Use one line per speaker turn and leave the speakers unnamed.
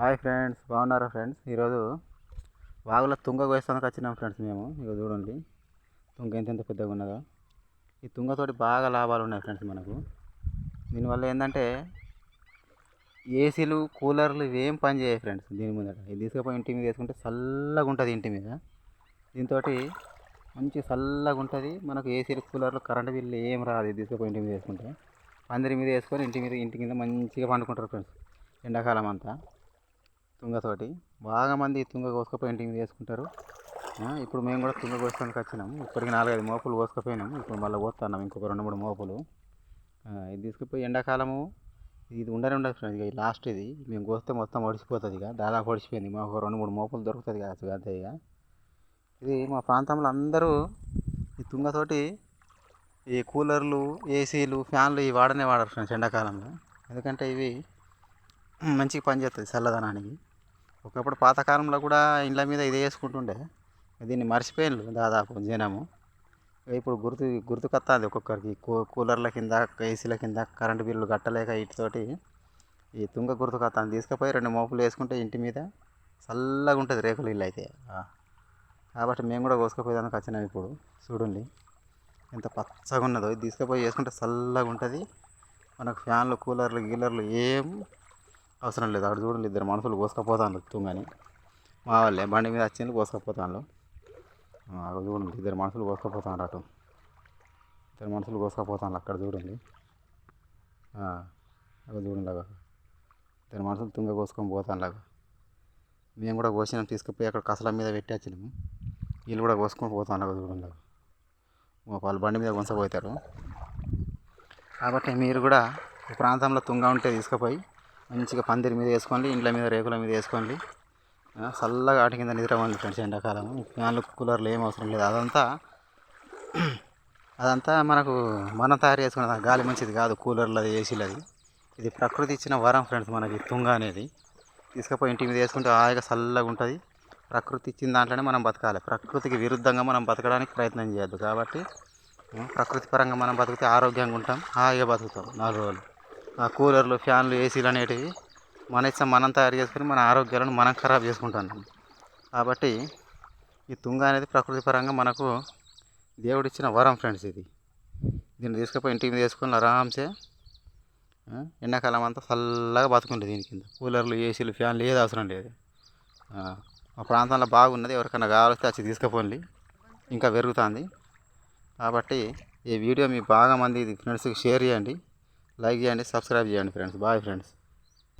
Hi friends బాగున్నారా friends? ఈరోజు వాగులో తుంగ కోస్తానికి వచ్చినాం ఫ్రెండ్స్ మేము. ఇక చూడండి తుంగ ఎంతెంత పెద్దగా ఉన్నదో. ఈ తుంగతోటి బాగా లాభాలు ఉన్నాయి ఫ్రెండ్స్ మనకు. దీనివల్ల ఏంటంటే ఏసీలు కూలర్లు ఇవేం పని చేయవు ఫ్రెండ్స్ దీని ముందట. ఇది తీసుకుపోయి ఇంటి మీద వేసుకుంటే చల్లగా ఉంటుంది ఇంటి మీద. దీంతో మంచి చల్లగా ఉంటుంది. మనకు ఏసీలు కూలర్లు కరెంట్ బిల్లు ఏం రాదు ఇది తీసుకుపోయి ఇంటి మీద వేసుకుంటే. పందిరి మీద వేసుకొని ఇంటి మీద ఇంటి కింద మంచిగా పండుకుంటారు ఫ్రెండ్స్ ఎండాకాలం అంతా. తుంగతోటి. బాగా మంది తుంగ కోసుకపోయి చేసుకుంటారు ఇప్పుడు మేము కూడా తుంగ కోసుకోడానికి వచ్చినాము ఇప్పటికి నాలుగైదు మోపులు కోసుకపోయినాము ఇప్పుడు మళ్ళీ పోతున్నాం ఇంకొక రెండు మూడు మోపులు. ఇది తీసుకుపోయి ఎండాకాలము. ఇది ఉండనే ఉండదు ఫ్రెండ్స్. ఇక లాస్ట్ ఇది. మేము కోస్తే మొత్తం ఒడిచిపోతుంది ఇక. దాదాపు ఒడిచిపోయింది మాకు ఒక రెండు మూడు మోపులు దొరుకుతుంది కాదు అంతే ఇక. ఇది మా ప్రాంతంలో అందరూ ఈ తుంగతోటి ఈ కూలర్లు ఏసీలు ఫ్యాన్లు ఇవి వాడనే వాడరు ఫ్రెండ్స్ ఎండాకాలంలో. ఎందుకంటే ఇవి మంచిగా పనిచేస్తుంది చల్లదనానికి. ఒకప్పుడు పాతకాలంలో కూడా ఇండ్ల మీద ఇదే వేసుకుంటుండే దీన్ని మర్చిపోయిండ్రు దాదాపు జనము. ఇప్పుడు గుర్తు గుర్తుకొస్తుంది ఒక్కొక్కరికి. కూలర్ల కింద ఏసీల కింద కరెంటు బిల్లు కట్టలేక వీటితోటి ఈ తుంగ గుర్తుకొస్తుంది తీసుకుపోయి రెండు మోపులు వేసుకుంటే ఇంటి మీద చల్లగా ఉంటుంది రేకులు ఇల్లు అయితే. కాబట్టి మేము కూడా కోసుకుపోయేదానికి వచ్చినాం ఇప్పుడు. చూడండి. ఎంత పచ్చగా ఉన్నదో తీసుకుపోయి వేసుకుంటే చల్లగా ఉంటుంది. మనకు ఫ్యాన్లు కూలర్లు గీలర్లు ఏం అవసరం లేదు. అక్కడ చూడండి ఇద్దరు మనుషులు కోసుకపోతాను తుంగని. మా వాళ్ళే బండి మీద వచ్చింది కోసుకపోతాను అక్కడ చూడండి ఇద్దరు మనుషులు కోసుకపోతాను అటు. ఇద్దరు మనుషులు కోసుకపోతాను అక్కడ చూడండి. అక్కడ చూడండి అక్కడ. ఇద్దరు మనుషులు తుంగ కోసుకొని పోతాను లాగా మేము కూడా కోసినాం తీసుకుపోయి అక్కడ కసల మీద పెట్టి వచ్చినాము. వీళ్ళు కూడా కోసుకొని పోతాను అక్కడ చూడండి అక్కడ. మా వాళ్ళు బండి మీద కొంచపోతారు కాబట్టి మీరు కూడా ఈ ప్రాంతంలో తుంగ ఉంటే తీసుకుపోయి మంచిగా పందిరి మీద వేసుకోండి ఇండ్ల మీద రేకుల మీద వేసుకోండి. చల్లగా ఆటి కింద నిద్రపోండి ఫ్రెండ్స్ ఎండాకాలం ఫ్యాన్లు కూలర్లు ఏం అవసరం లేదు. అదంతా అదంతా మనకు మనం తయారు చేసుకున్న గాలి మంచిది కాదు కూలర్లు అది ఏసీలది. ఇది ప్రకృతి ఇచ్చిన వరం ఫ్రెండ్స్ మనకి తుంగ అనేది. తీసుకుపోయి ఇంటి మీద వేసుకుంటే హాయిగా చల్లగా ఉంటుంది. ప్రకృతి ఇచ్చిన దాంట్లోనే మనం బతకాలి. ప్రకృతికి విరుద్ధంగా మనం బతకడానికి ప్రయత్నం చేయొద్దు. కాబట్టి ప్రకృతి పరంగా మనం బతికితే ఆరోగ్యంగా ఉంటాం హాయిగా బతుకుతాం. నాలుగు రోజులు. కూలర్లు ఫ్యాన్లు ఏసీలు అనేటివి మన ఇష్టం మనం తయారు చేసుకుని మన ఆరోగ్యాలను మనం ఖరాబ్ చేసుకుంటున్నాం. కాబట్టి ఈ తుంగ అనేది ప్రకృతి పరంగా మనకు దేవుడిచ్చిన వరం ఫ్రెండ్స్ ఇది. దీన్ని తీసుకుపోయి ఇంటికి మీద వేసుకొని ఆరామ్సే ఎండాకాలం అంతా చల్లగా బతుకుంటుంది దీని కింద. కూలర్లు ఏసీలు ఫ్యాన్లు ఏది అవసరం లేదు. మా ప్రాంతంలో బాగున్నది ఎవరికైనా కావాలిస్తే వచ్చి తీసుకుపోండి. ఇంకా పెరుగుతుంది. కాబట్టి ఈ వీడియో మీ బాగా మంది ఫ్రెండ్స్కి షేర్ చేయండి. లైక్ చేయండి సబ్స్క్రైబ్ చేయండి ఫ్రెండ్స్. Bye friends.